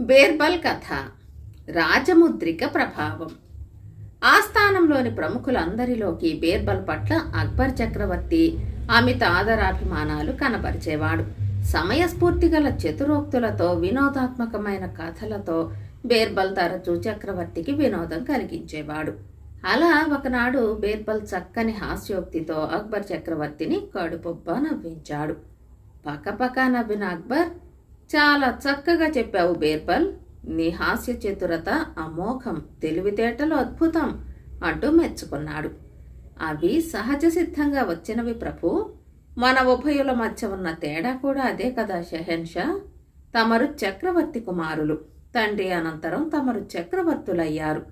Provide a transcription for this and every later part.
బీర్బల్ కథ రాజముద్రిక ప్రభావం. ఆస్థానంలోని ప్రముఖులందరిలోకి బీర్బల్ పట్ల అక్బర్ చక్రవర్తి అమిత ఆదరాభిమానాలు కనబరిచేవాడు. సమయస్ఫూర్తి గల చతురోక్తులతో వినోదాత్మకమైన కథలతో బీర్బల్ తరచూ చక్రవర్తికి వినోదం కలిగించేవాడు. అలా ఒకనాడు బీర్బల్ చక్కని హాస్యోక్తితో అక్బర్ చక్రవర్తిని కడుపుబ్బ నవ్వించాడు. పక్కపక్క నవ్విన అక్బర్ చాలా చక్కగా చెప్పావు బీర్బల్ నీ హాస్య చతురత అమోఘం తెలివితేటలు అద్భుతం అంటూ మెచ్చుకున్నాడు. అవి సహజ సిద్ధంగా వచ్చినవి ప్రభు. మన ఉభయుల మధ్య ఉన్న తేడా కూడా అదే కదా షహెన్షా. తమరు చక్రవర్తి కుమారులు. తండ్రి అనంతరం తమరు చక్రవర్తులయ్యారు.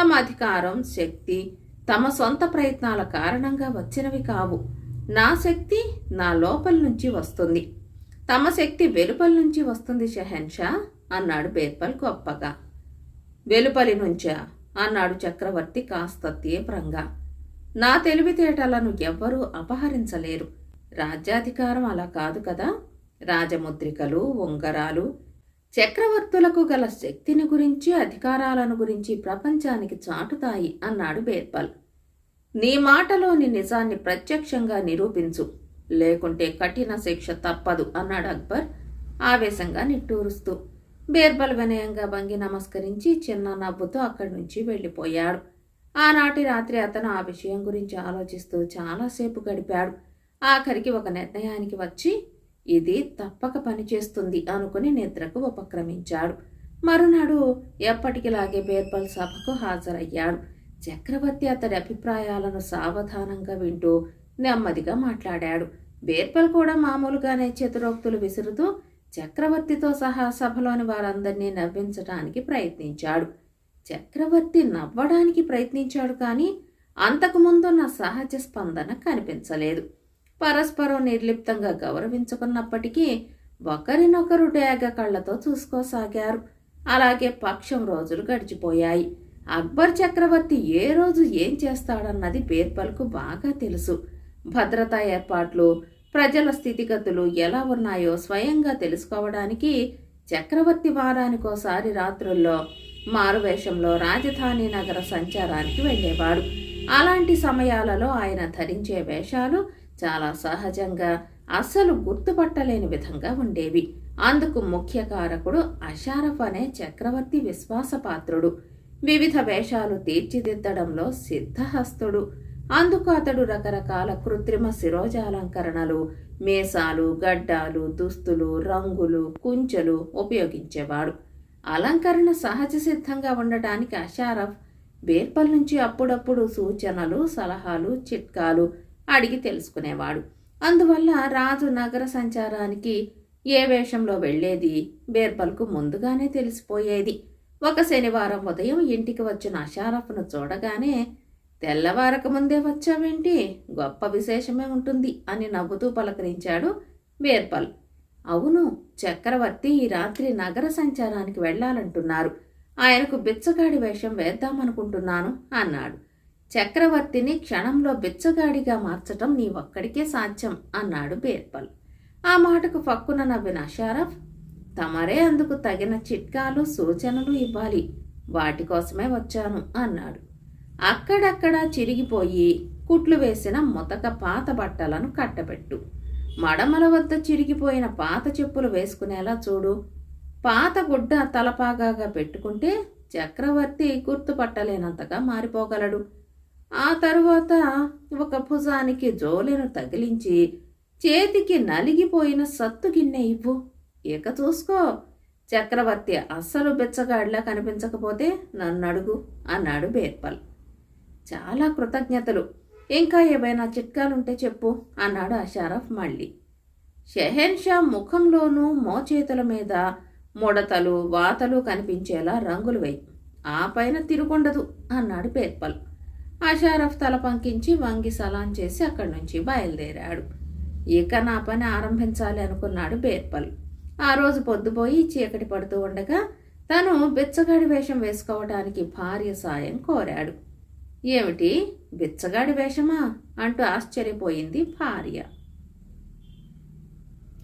తమ అధికారం శక్తి తమ సొంత ప్రయత్నాల కారణంగా వచ్చినవి కావు. నా శక్తి నా లోపల నుంచి వస్తుంది. తమ శక్తి వెలుపల నుంచి వస్తుంది షహెన్షా అన్నాడు బేర్పల్ గొప్పగా. వెలుపలి నుంచా అన్నాడు చక్రవర్తి కాస్త తీవ్రంగా. నా తెలివితేటలను ఎవ్వరూ అపహరించలేరు. రాజ్యాధికారం అలా కాదు కదా? రాజముద్రికలు ఉంగరాలు చక్రవర్తులకు గల శక్తిని గురించి అధికారాలను గురించి ప్రపంచానికి చాటుతాయి అన్నాడు బేర్పల్. నీ మాటలోని నిజాన్ని ప్రత్యక్షంగా నిరూపించు. లేకుంటే కఠిన శిక్ష తప్పదు అన్నాడు అక్బర్ ఆవేశంగా నిట్టూరుస్తూ. బీర్బల్ వినయంగా వంగి నమస్కరించి చిన్న నవ్వుతో అక్కడి నుంచి వెళ్ళిపోయాడు. ఆనాటి రాత్రి అతను ఆ విషయం గురించి ఆలోచిస్తూ చాలాసేపు గడిపాడు. ఆఖరికి ఒక నిర్ణయానికి వచ్చి ఇది తప్పక పనిచేస్తుంది అనుకుని నిద్రకు ఉపక్రమించాడు. మరునాడు ఎప్పటికిలాగే బీర్బల్ సభకు హాజరయ్యాడు. చక్రవర్తి అతడి అభిప్రాయాలను సావధానంగా వింటూ నెమ్మదిగా మాట్లాడాడు. బీర్బల్ కూడా మామూలుగానే చతురోక్తులు విసురుతూ చక్రవర్తితో సహా సభలోని వారందరినీ నవ్వించడానికి ప్రయత్నించాడు. చక్రవర్తి నవ్వడానికి ప్రయత్నించాడు కానీ అంతకుముందున్న సహజ స్పందన కనిపించలేదు. పరస్పరం నిర్లిప్తంగా గౌరవించుకున్నప్పటికీ ఒకరినొకరు డేగ కళ్ళతో చూసుకోసాగారు. అలాగే పక్షం రోజులు గడిచిపోయాయి. అక్బర్ చక్రవర్తి ఏ రోజు ఏం చేస్తాడన్నది బీర్బల్కు బాగా తెలుసు. భద్రతా ఏర్పాట్లు ప్రజల స్థితిగతులు ఎలా ఉన్నాయో స్వయంగా తెలుసుకోవడానికి చక్రవర్తి వారానికోసారి రాత్రుల్లో మారువేషంలో రాజధాని నగర సంచారానికి వెళ్ళేవాడు. అలాంటి సమయాలలో ఆయన ధరించే వేషాలు చాలా సహజంగా అస్సలు గుర్తుపట్టలేని విధంగా ఉండేవి. అందుకు ముఖ్య కారకుడు అషారఫ్ అనే చక్రవర్తి విశ్వాసపాత్రుడు. వివిధ వేషాలు తీర్చిదిద్దడంలో సిద్ధహస్తుడు. అందుకు అతడు రకరకాల కృత్రిమ శిరోజాలంకరణలు మేసాలు గడ్డాలు దుస్తులు రంగులు కుంచెలు ఉపయోగించేవాడు. అలంకరణ సహజ సిద్ధంగా ఉండటానికి అషారఫ్ బీర్పల్ నుంచి అప్పుడప్పుడు సూచనలు సలహాలు చిట్కాలు అడిగి తెలుసుకునేవాడు. అందువల్ల రాజు నగర సంచారానికి ఏ వేషంలో వెళ్ళేది బీర్బల్కు ముందుగానే తెలిసిపోయేది. ఒక శనివారం ఉదయం ఇంటికి వచ్చిన అషారఫ్ను చూడగానే తెల్లవారక ముందే వచ్చావేంటి? గొప్ప విశేషమే ఉంటుంది అని నవ్వుతూ పలకరించాడు బీర్బల్ అవును చక్రవర్తి ఈ రాత్రి నగర సంచారానికి వెళ్ళాలంటున్నారు. ఆయనకు బిచ్చగాడి వేషం వేద్దామనుకుంటున్నాను అన్నాడు. చక్రవర్తిని క్షణంలో బిచ్చగాడిగా మార్చటం నీ ఒక్కడికే సాధ్యం అన్నాడు బీర్బల్ ఆ మాటకు పక్కున నవ్విన అషారఫ్ తమరే అందుకు తగిన చిట్కాలు సూచనలు ఇవ్వాలి. వాటి కోసమే వచ్చాను అన్నాడు. అక్కడక్కడ చిరిగిపోయి కుట్లు వేసిన ముతక పాత బట్టలను కట్టబెట్టు. మడమల వద్ద చిరిగిపోయిన పాత చెప్పులు వేసుకునేలా చూడు. పాత గుడ్డ తలపాగాగా పెట్టుకుంటే చక్రవర్తి గుర్తుపట్టలేనంతగా మారిపోగలడు. ఆ తరువాత ఒక భుజానికి జోలెను తగిలించి చేతికి నలిగిపోయిన సత్తు గిన్నె ఇవ్వు. ఇక చూసుకో. చక్రవర్తి అస్సలు బిచ్చగాడిలా కనిపించకపోతే నన్ను అడుగు అన్నాడు బేర్పల్. చాలా కృతజ్ఞతలు. ఇంకా ఏవైనా చిట్కాలుంటే చెప్పు అన్నాడు అషారఫ్ మళ్ళీ. షెహెన్షా ముఖంలోనూ మోచేతుల మీద ముడతలు వాతలు కనిపించేలా రంగులు వేయి. ఆ పైన తిరుగుండదు అన్నాడు పేర్పల్. అషారఫ్ తల పంకించి వంగి సలాం చేసి అక్కడి నుంచి బయలుదేరాడు. ఇక నా పని ఆరంభించాలి అనుకున్నాడు బేర్పల్ ఆ రోజు పొద్దుపోయి చీకటి పడుతూ ఉండగా తను బిచ్చగాడి వేషం వేసుకోవడానికి భార్య సాయం కోరాడు. ఏమిటి? బిచ్చగాడి వేషమా? అంటూ ఆశ్చర్యపోయింది భార్య.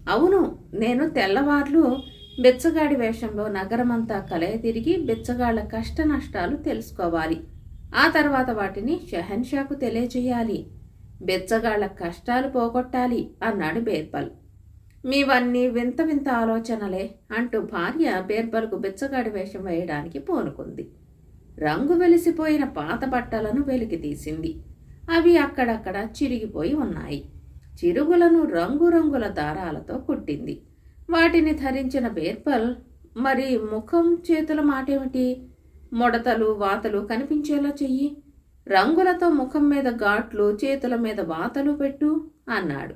అవును నేను తెల్లవార్లు బిచ్చగాడి వేషంలో నగరమంతా కలయ తిరిగి బిచ్చగాళ్ళ కష్ట నష్టాలు తెలుసుకోవాలి. ఆ తర్వాత వాటిని షహన్షాకు తెలియజేయాలి. బిచ్చగాళ్ళ కష్టాలు పోగొట్టాలి అన్నాడు బేర్బల్. మీవన్నీ వింత వింత ఆలోచనలే అంటూ భార్య బేర్బల్కు బిచ్చగాడి వేషం వేయడానికి పూనుకుంది. రంగు వెలిసిపోయిన పాత బట్టలను వెలికి తీసింది. అవి అక్కడక్కడ చిరిగిపోయి ఉన్నాయి. చిరుగులను రంగురంగుల దారాలతో కుట్టింది. వాటిని ధరించిన బేర్పల్ మరి ముఖం చేతుల మాటేమిటి? ముడతలు వాతలు కనిపించేలా చెయ్యి. రంగులతో ముఖం మీద ఘాట్లు చేతుల మీద వాతలు పెట్టు అన్నాడు.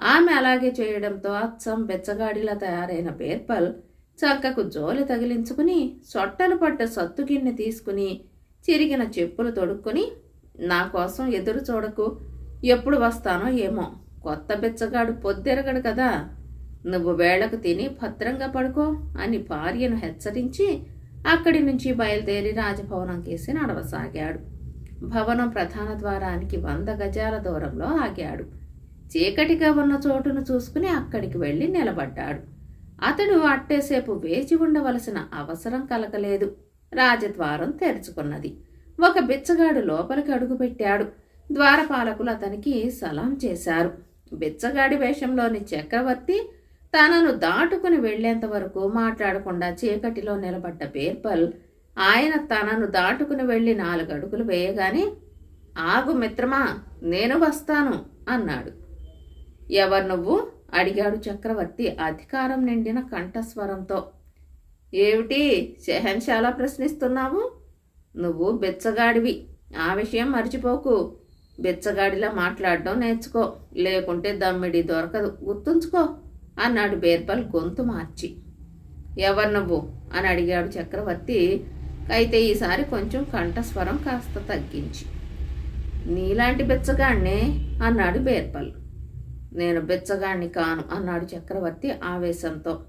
ఆమె అలాగే చేయడంతో అచ్చం బెచ్చగాడిలా తయారైన బేర్పల్ చక్కకు జోలి తగిలించుకుని సొట్టలు పడ్డ సత్తుగిన్నె తీసుకుని చిరిగిన చెప్పులు తొడుక్కొని నా కోసం ఎదురు చూడకు. ఎప్పుడు వస్తానో ఏమో. కొత్త బిచ్చగాడు పొద్దెరగడు కదా. నువ్వు వేళకు తిని భద్రంగా పడుకో అని భార్యను హెచ్చరించి అక్కడి నుంచి బయలుదేరి రాజభవనం కేసి నడవసాగాడు. భవనం ప్రధాన ద్వారానికి వంద గజాల దూరంలో ఆగాడు. చీకటిగా ఉన్న చోటును చూసుకుని అక్కడికి వెళ్ళి నిలబడ్డాడు. అతడు అట్టేసేపు వేచి ఉండవలసిన అవసరం కలగలేదు. రాజద్వారం తెరుచుకున్నది. ఒక బిచ్చగాడు లోపలికి అడుగుపెట్టాడు ద్వారపాలకులు అతనికి సలాం చేశారు. బిచ్చగాడి వేషంలోని చక్రవర్తి తనను దాటుకుని వెళ్ళేంత వరకు మాట్లాడకుండా చీకటిలో నిలబడ్డ బేర్పల్ ఆయన తనను దాటుకుని వెళ్ళి నాలుగు అడుగులు వేయగానే ఆగు మిత్రమా నేను వస్తాను అన్నాడు. ఎవరు నువ్వు? అడిగాడు చక్రవర్తి అధికారం నిండిన కంఠస్వరంతో. ఏమిటి షెహన్షాలా ప్రశ్నిస్తున్నావు? నువ్వు బెచ్చగాడివి. ఆ విషయం మర్చిపోకు. బెచ్చగాడిలా మాట్లాడడం నేర్చుకో. లేకుంటే దమ్మిడి దొరకదు. గుర్తుంచుకో అన్నాడు బేర్బల్ గొంతు మార్చి. ఎవరు నువ్వు? అని అడిగాడు చక్రవర్తి. అయితే ఈసారి కొంచెం కంఠస్వరం కాస్త తగ్గించి. నీలాంటి బెచ్చగాడినే అన్నాడు బేర్బల్ నేను బెచ్చగాడిని కాను అన్నాడు చక్రవర్తి ఆవేశంతో.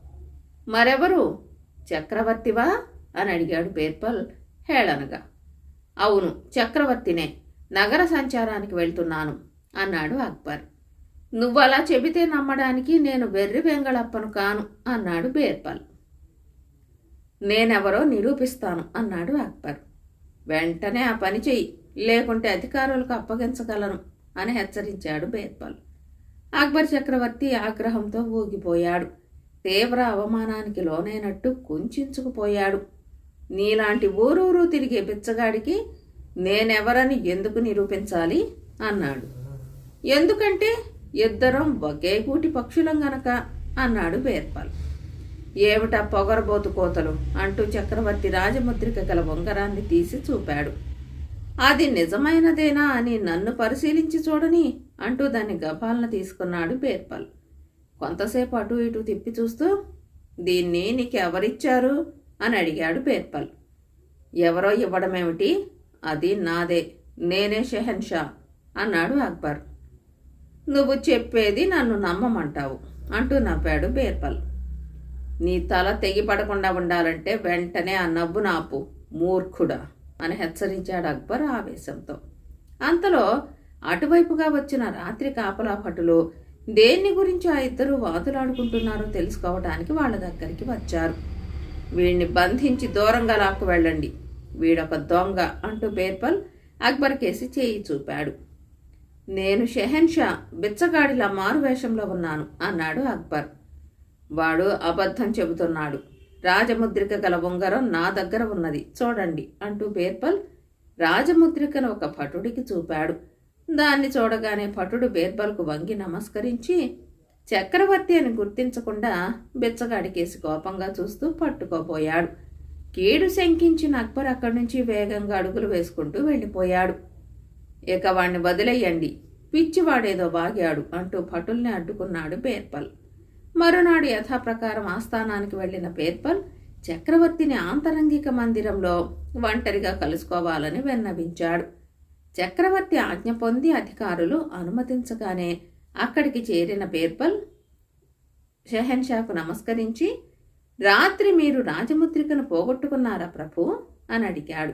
మరెవరు? చక్రవర్తివా? అని అడిగాడు బేర్బల్ హేళనగా. అవును చక్రవర్తినే. నగర సంచారానికి వెళ్తున్నాను అన్నాడు అక్బర్. నువ్వు అలా చెబితే నమ్మడానికి నేను వెర్రి వెంగళప్పను కాను అన్నాడు బేర్పల్. నేనెవరో నిరూపిస్తాను అన్నాడు అక్బర్. వెంటనే ఆ పని చెయ్యి లేకుంటే అధికారులకు అప్పగించగలను అని హెచ్చరించాడు బేర్పల్. అక్బర్ చక్రవర్తి ఆగ్రహంతో ఊగిపోయాడు. తీవ్ర అవమానానికి లోనైనట్టు కుంచుకుపోయాడు. నీలాంటి ఊరూరు తిరిగే బిచ్చగాడికి నేనెవరని ఎందుకు నిరూపించాలి? అన్నాడు. ఎందుకంటే ఇద్దరం ఒకే కూటి పక్షులం గనక అన్నాడు బేర్పాల్. ఏమిటా పొగరబోతు కోతలు? అంటూ చక్రవర్తి రాజముద్రిక గల ఉంగరాన్ని తీసి చూపాడు. అది నిజమైనదేనా అని నన్ను పరిశీలించి చూడని అంటూ దాన్ని గభాలను తీసుకున్నాడు బేర్పాల్. కొంతసేపు అటు ఇటు తిప్పి చూస్తూ దీన్ని నీకెవరిచ్చారు? అని అడిగాడు బేర్పాల్. ఎవరో ఇవ్వడమేమిటి? అది నాదే. నేనే షెహన్షా అన్నాడు అక్బర్. నువ్వు చెప్పేది నన్ను నమ్మమంటావు అంటూ నవ్వాడు బేర్పల్. నీ తల తెగిపడకుండా ఉండాలంటే వెంటనే ఆ నవ్వు నాపు మూర్ఖుడా అని హెచ్చరించాడు అక్బర్ ఆవేశంతో. అంతలో అటువైపుగా వచ్చిన రాత్రి కాపలా భటులు దేన్ని గురించి ఆ ఇద్దరు వాదులాడుకుంటున్నారో తెలుసుకోవడానికి వాళ్ళ దగ్గరికి వచ్చారు. వీడిని బంధించి దూరంగా లాక్కు వెళ్ళండి. వీడొక దొంగ అంటూ బేర్పల్ అక్బర్ కేసి చేయి చూపాడు. నేను షెహెన్షా బిచ్చగాడిలా మారు వేషంలో ఉన్నాను అన్నాడు అక్బర్. వాడు అబద్ధం చెబుతున్నాడు. రాజముద్రిక గల ఉంగరం నా దగ్గర ఉన్నది. చూడండి అంటూ బేర్పల్ రాజముద్రికను ఒక భటుడికి చూపాడు. దాన్ని చూడగానే భటుడు బీర్బల్కు వంగి నమస్కరించి చక్రవర్తి అని గుర్తించకుండా బిచ్చగాడికేసి కోపంగా చూస్తూ పట్టుకోపోయాడు. కీడు శంకించిన అక్బర్ అక్కడి నుంచి వేగంగా అడుగులు వేసుకుంటూ వెళ్ళిపోయాడు. ఇక వాణ్ణి వదిలేయండి పిచ్చివాడేదో బాగాడు అంటూ భటుల్ని అడ్డుకున్నాడు బేర్పల్ మరునాడు యథాప్రకారం ఆస్థానానికి వెళ్ళిన బేర్పల్ చక్రవర్తిని ఆంతరంగిక మందిరంలో ఒంటరిగా కలుసుకోవాలని విన్నవించాడు. చక్రవర్తి ఆజ్ఞ పొంది అధికారులు అనుమతించగానే అక్కడికి చేరిన బీర్బల్ షెహన్షాకు నమస్కరించి రాత్రి మీరు రాజముద్రికను పోగొట్టుకున్నారా ప్రభు అని అడిగాడు.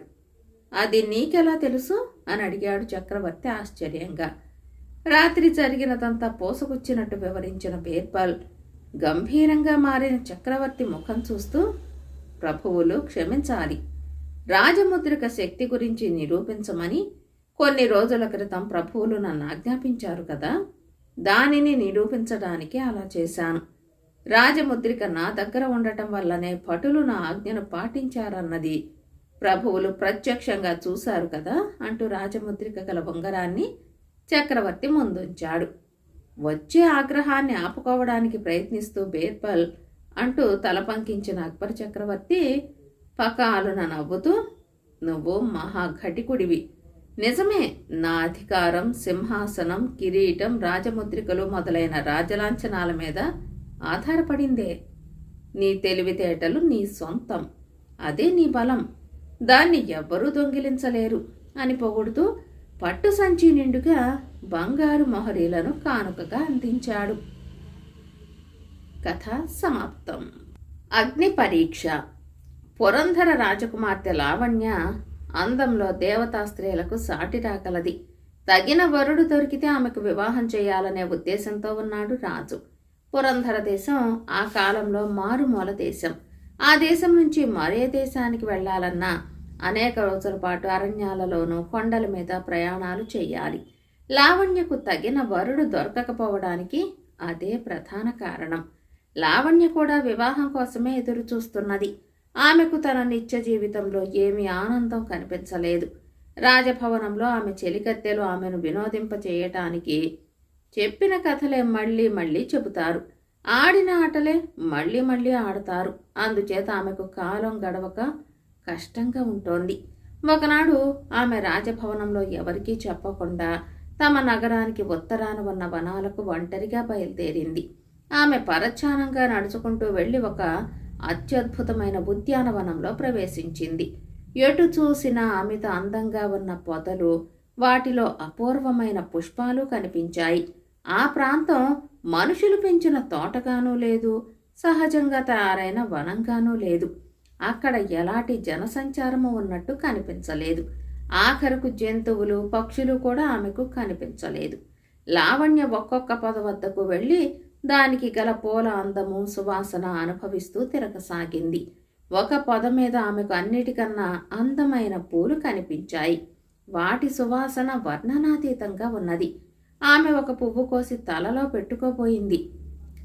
అది నీకెలా తెలుసు అని అడిగాడు చక్రవర్తి ఆశ్చర్యంగా. రాత్రి జరిగినదంతా పోసకొచ్చినట్టు వివరించిన బీర్బల్ గంభీరంగా మారిన చక్రవర్తి ముఖం చూస్తూ ప్రభువులు క్షమించాలి. రాజముద్రిక శక్తి గురించి నిరూపించమని కొన్ని రోజుల క్రితం ప్రభువులు నన్ను ఆజ్ఞాపించారు కదా. దానిని నిరూపించడానికి అలా చేశాను. రాజముద్రిక నా దగ్గర ఉండటం వల్లనే భటులు నా ఆజ్ఞను పాటించారన్నది. ప్రభువులు ప్రత్యక్షంగా చూశారు కదా అంటూ రాజముద్రిక గల ఉంగరాన్ని చక్రవర్తి ముందుంచాడు. వచ్చే ఆగ్రహాన్ని ఆపుకోవడానికి ప్రయత్నిస్తూ బేర్బల్ అంటూ తల పంకించిన అక్బర్ చక్రవర్తి పకాలున నవ్వుతూ నువ్వు మహాఘటికుడివి నిజమే నా అధికారం సింహాసనం కిరీటం రాజముద్రికలు మొదలైన రాజలాంఛనాల మీద ఆధారపడిందే. నీ తెలివితేటలు నీ సొంతం. అదే నీ బలం. దాన్ని ఎవ్వరూ దొంగిలించలేరు అని పొగుడుతూ పట్టు సంచి నిండుగా బంగారు మొహరీలను కానుకగా అందించాడు. కథ సమాప్తం. అగ్ని పరీక్ష పురంధర రాజకుమార్తె లావణ్య అందంలో దేవతా స్త్రీలకు సాటి రాగలది తగిన వరుడు దొరికితే ఆమెకు వివాహం చేయాలనే ఉద్దేశంతో ఉన్నాడు రాజు. పురంధర దేశం ఆ కాలంలో మారుమూల దేశం. ఆ దేశం నుంచి మరే దేశానికి వెళ్ళాలన్నా అనేక రోజుల పాటు అరణ్యాలలోనూ కొండల మీద ప్రయాణాలు చేయాలి. లావణ్యకు తగిన వరుడు దొరకకపోవడానికి అదే ప్రధాన కారణం. లావణ్య కూడా వివాహం కోసమే ఎదురు చూస్తున్నది ఆమెకు తన నిత్య జీవితంలో ఏమీ ఆనందం కనిపించలేదు. రాజభవనంలో ఆమె చెలికత్తెలు ఆమెను వినోదింప చేయటానికి చెప్పిన కథలే మళ్ళీ మళ్ళీ చెబుతారు. ఆడిన ఆటలే మళ్ళీ మళ్ళీ ఆడతారు. అందుచేత ఆమెకు కాలం గడవక కష్టంగా ఉంటోంది. ఒకనాడు ఆమె రాజభవనంలో ఎవరికీ చెప్పకుండా తమ నగరానికి ఉత్తరాన ఉన్న వనాలకు ఒంటరిగా బయలుదేరింది. ఆమె పరచ్ఛానంగా నడుచుకుంటూ వెళ్ళి ఒక అత్యద్భుతమైన ఉద్యానవనంలో ప్రవేశించింది. ఎటు చూసినా అమిత అందంగా ఉన్న పొదలు వాటిలో అపూర్వమైన పుష్పాలు కనిపించాయి. ఆ ప్రాంతం మనుషులు పెంచిన తోటగానూ లేదు సహజంగా తయారైన వనంగానూ లేదు. అక్కడ ఎలాంటి జనసంచారము ఉన్నట్టు కనిపించలేదు. ఆఖరుకు జంతువులు పక్షులు కూడా ఆమెకు కనిపించలేదు. లావణ్య ఒక్కొక్క పొద వద్దకు వెళ్ళి దానికి గల పూల అందము సువాసన అనుభవిస్తూ తిరగసాగింది. ఒక పొద మీద ఆమెకు అన్నిటికన్నా అందమైన పూలు కనిపించాయి. వాటి సువాసన వర్ణనాతీతంగా ఉన్నది. ఆమె ఒక పువ్వు కోసి తలలో పెట్టుకోపోయింది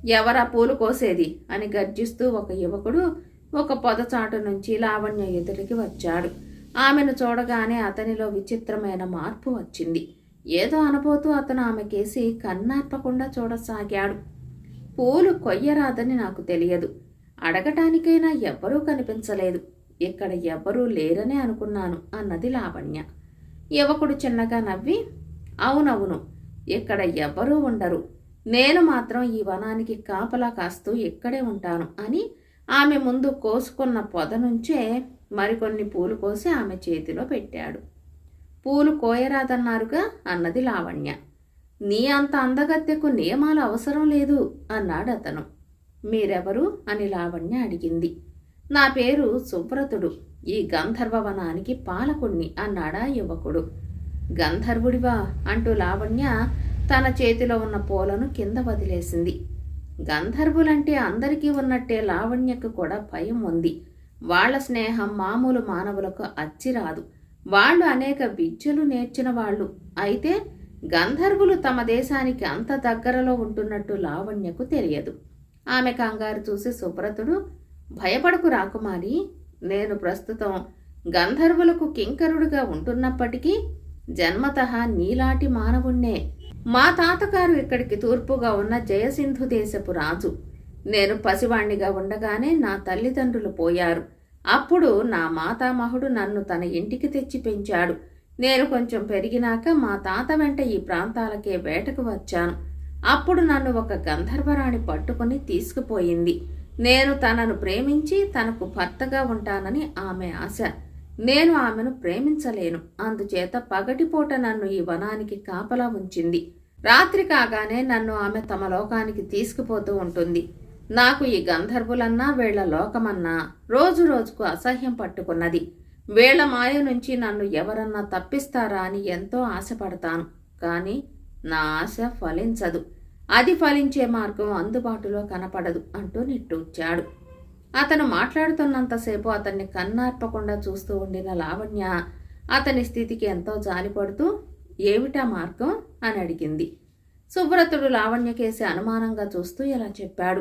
ఎవరా పూలు కోసేది? అని గర్జిస్తూ ఒక యువకుడు ఒక పొదచాటు నుంచి లావణ్య ఎదురికి వచ్చాడు. ఆమెను చూడగానే అతనిలో విచిత్రమైన మార్పు వచ్చింది. ఏదో అనబోతూ అతను ఆమె కేసి కన్నార్పకుండా చూడసాగాడు. పూలు కొయ్యరాదని నాకు తెలియదు. అడగటానికైనా ఎవ్వరూ కనిపించలేదు. ఇక్కడ ఎవ్వరూ లేరనే అనుకున్నాను అన్నది లావణ్య. యువకుడు చిన్నగా నవ్వి అవునవును ఇక్కడ ఎవ్వరూ ఉండరు. నేను మాత్రం ఈ వనానికి కాపలా కాస్తూ ఇక్కడే ఉంటాను అని ఆమె ముందు కోసుకున్న పొద నుంచే మరికొన్ని పూలు కోసి ఆమె చేతిలో పెట్టాడు. పూలు కోయరాదన్నారుగా అన్నది లావణ్య. నీ అంత అందగత్తెకు నియమాలు అవసరం లేదు అన్నాడు అతను. మీరెవరు? అని లావణ్య అడిగింది. నా పేరు సుబ్రతుడు ఈ గంధర్వవనానికి పాలకుణ్ణి అన్నాడా యువకుడు. గంధర్వుడివా? అంటూ లావణ్య తన చేతిలో ఉన్న పూలను కింద వదిలేసింది. గంధర్వులంటే అందరికీ ఉన్నట్టే లావణ్యకు కూడా భయం ఉంది. వాళ్ళ స్నేహం మామూలు మానవులకు అచ్చిరాదు. వాళ్ళు అనేక విద్యలు నేర్చిన వాళ్ళు. అయితే గంధర్వులు తమ దేశానికి అంత దగ్గరలో ఉంటున్నట్టు లావణ్యకు తెలియదు. ఆమె కంగారు చూసి సుబ్రతుడు భయపడకు రాకుమారి నేను ప్రస్తుతం గంధర్వులకు కింకరుడుగా ఉంటున్నప్పటికీ జన్మతః నీలాటి మానవుణ్ణే. మా తాతగారు ఇక్కడికి తూర్పుగా ఉన్న జయసింధు దేశపు రాజు. నేను పసివాణ్ణిగా ఉండగానే నా తల్లిదండ్రులు పోయారు. అప్పుడు నా మాతామహుడు నన్ను తన ఇంటికి తెచ్చి పెంచాడు. నేను కొంచెం పెరిగినాక మా తాత వెంట ఈ ప్రాంతాలకే వేటకు వచ్చాను. అప్పుడు నన్ను ఒక గంధర్వరాణి పట్టుకుని తీసుకుపోయింది. నేను తనను ప్రేమించి తనకు భర్తగా ఉంటానని ఆమె ఆశ. నేను ఆమెను ప్రేమించలేను. అందుచేత పగటిపూట నన్ను ఈ వనానికి కాపలా ఉంచింది. రాత్రి కాగానే నన్ను ఆమె తమ లోకానికి తీసుకుపోతూ ఉంటుంది. నాకు ఈ గంధర్వులన్నా వీళ్ళ లోకమన్నా రోజు రోజుకు అసహ్యం పట్టుకున్నది. వేళ మాయ నుంచి నన్ను ఎవరన్నా తప్పిస్తారా అని ఎంతో ఆశపడతాను. కానీ నా ఆశ ఫలించదు. అది ఫలించే మార్గం అందుబాటులో కనపడదు అంటూ నిట్టూర్చాడు. అతను మాట్లాడుతున్నంతసేపు అతన్ని కన్నార్పకుండా చూస్తూ ఉండిన లావణ్య అతని స్థితికి ఎంతో జాలిపడుతూ ఏమిటా మార్గం? అని అడిగింది. సుబ్రతుడు లావణ్యకేసి అనుమానంగా చూస్తూ ఇలా చెప్పాడు.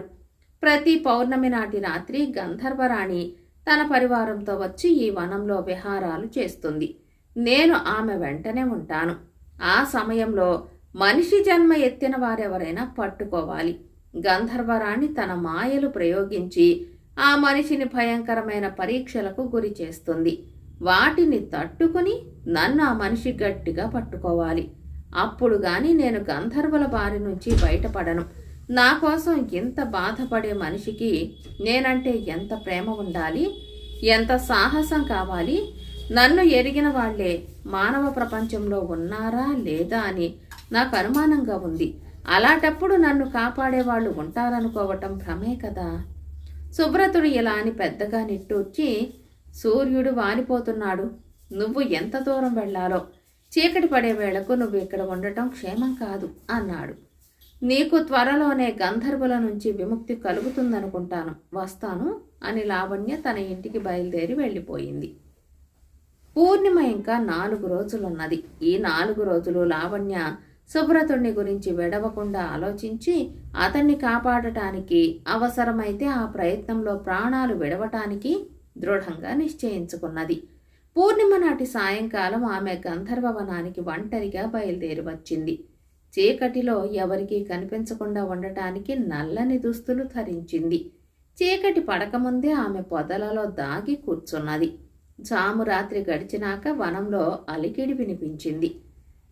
ప్రతి పౌర్ణమి నాటి రాత్రి గంధర్వరాణి తన పరివారంతో వచ్చి ఈ వనంలో విహారాలు చేస్తుంది. నేను ఆమె వెంటనే ఉంటాను. ఆ సమయంలో మనిషి జన్మ ఎత్తిన వారెవరైనా పట్టుకోవాలి. గంధర్వరాణి తన మాయలు ప్రయోగించి ఆ మనిషిని భయంకరమైన పరీక్షలకు గురి చేస్తుంది. వాటిని తట్టుకుని నన్ను ఆ మనిషి గట్టిగా పట్టుకోవాలి. అప్పుడు గాని నేను గంధర్వుల బారి నుంచి బయటపడను. నా కోసం ఇంత బాధపడే మనిషికి నేనంటే ఎంత ప్రేమ ఉండాలి? ఎంత సాహసం కావాలి? నన్ను ఎరిగిన వాళ్ళే మానవ ప్రపంచంలో ఉన్నారా లేదా అని నాకు అనుమానంగా ఉంది. అలాంటప్పుడు నన్ను కాపాడేవాళ్ళు ఉంటారనుకోవటం భ్రమే కదా. సుబ్రతుడు ఇలా అని పెద్దగా నిట్టూర్చి సూర్యుడు వాలిపోతున్నాడు. నువ్వు ఎంత దూరం వెళ్ళాలో చీకటి పడే వేళకు నువ్వు ఇక్కడ ఉండటం క్షేమం కాదు అన్నాడు. నీకు త్వరలోనే గంధర్వుల నుంచి విముక్తి కలుగుతుందనుకుంటాను వస్తాను అని లావణ్య తన ఇంటికి బయలుదేరి వెళ్ళిపోయింది. పూర్ణిమ ఇంకా నాలుగు రోజులున్నది. ఈ నాలుగు రోజులు లావణ్య సుబ్రతుణ్ణి గురించి విడవకుండా ఆలోచించి అతన్ని కాపాడటానికి అవసరమైతే ఆ ప్రయత్నంలో ప్రాణాలు విడవటానికి దృఢంగా నిశ్చయించుకున్నది. పూర్ణిమ నాటి సాయంకాలం ఆమె గంధర్వవనానికి ఒంటరిగా బయలుదేరి వచ్చింది. చీకటిలో ఎవరికీ కనిపించకుండా ఉండటానికి నల్లని దుస్తులు ధరించింది. చీకటి పడకముందే ఆమె పొదలలో దాగి కూర్చున్నది. జాము రాత్రి గడిచినాక వనంలో అలికిడి వినిపించింది.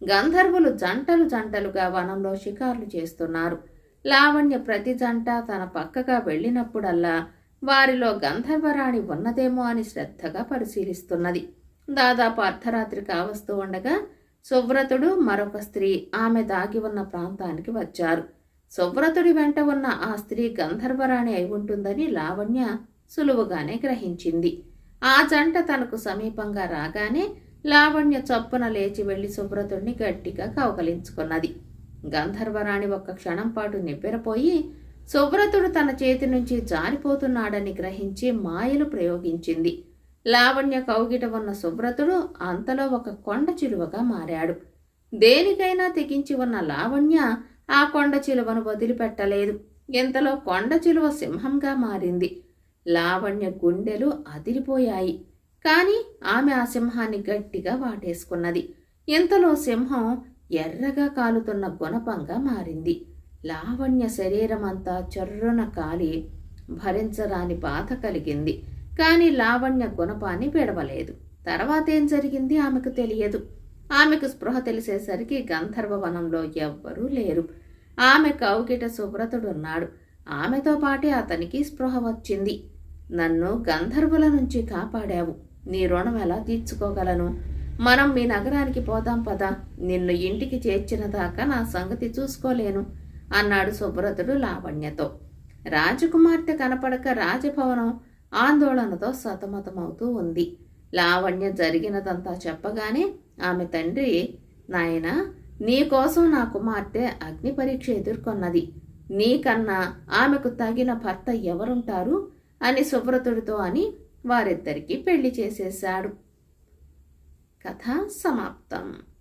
గంధర్వులు జంటలు జంటలుగా వనంలో షికార్లు చేస్తున్నారు. లావణ్య ప్రతి జంట తన పక్కగా వెళ్ళినప్పుడల్లా వారిలో గంధర్వరాణి ఉన్నదేమో అని శ్రద్ధగా పరిశీలిస్తున్నది. దాదాపు అర్ధరాత్రి కావస్తూ ఉండగా సువ్రతుడు మరొక స్త్రీ ఆమె దాగి ఉన్న ప్రాంతానికి వచ్చారు. సువ్రతుడి వెంట ఉన్న ఆ స్త్రీ గంధర్వరాణి అయి ఉంటుందని లావణ్య సులువుగానే గ్రహించింది. ఆ జంట తనకు సమీపంగా రాగానే లావణ్య చొప్పున లేచి వెళ్ళి సువ్రతుడిని గట్టిగా కౌకలించుకున్నది గంధర్వరాణి ఒక్క క్షణం పాటు నివ్వెరపోయి సువ్రతుడు తన చేతి నుంచి జారిపోతున్నాడని గ్రహించి మాయలు ప్రయోగించింది. లావణ్య కౌగిట ఉన్న సుబ్రతుడు అంతలో ఒక కొండ చిలువగా మారాడు. దేనికైనా తెగించి ఉన్న లావణ్య ఆ కొండ చిలువను వదిలిపెట్టలేదు. ఇంతలో కొండ చిలువ సింహంగా మారింది. లావణ్య గుండెలు అదిరిపోయాయి. కాని ఆమె ఆ సింహాన్ని గట్టిగా వాటేసుకున్నది. ఇంతలో సింహం ఎర్రగా కాలుతున్న గుణపంగా మారింది. లావణ్య శరీరమంతా చర్రున కాలి భరించరాని బాధ కలిగింది. కానీ లావణ్య గుణపాన్ని విడవలేదు. తర్వాత ఏం జరిగింది ఆమెకు తెలియదు. ఆమెకు స్పృహ తెలిసేసరికి గంధర్వ వనంలో ఎవ్వరూ లేరు. ఆమె కౌకిట సుబ్రతుడున్నాడు ఆమెతో పాటే అతనికి స్పృహ వచ్చింది. నన్ను గంధర్వుల నుంచి కాపాడావు. నీ రుణం ఎలా తీర్చుకోగలను? మనం మీ నగరానికి పోదాం పదా. నిన్ను ఇంటికి చేర్చిన దాకా నా సంగతి చూసుకోలేను అన్నాడు సుబ్రతుడు లావణ్యతో. రాజకుమార్తె కనపడక రాజభవనం ఆందోళనతో సతమతమవుతూ ఉంది. లావణ్య జరిగినదంతా చెప్పగానే ఆమె తండ్రి నాయన నీకోసం నా కుమార్తె అగ్ని పరీక్ష ఎదుర్కొన్నది. నీకన్నా ఆమెకు తగిన భర్త ఎవరుంటారు? అని సుబ్రతుడితో అని వారిద్దరికీ పెళ్ళి చేసేశాడు. కథ సమాప్తం.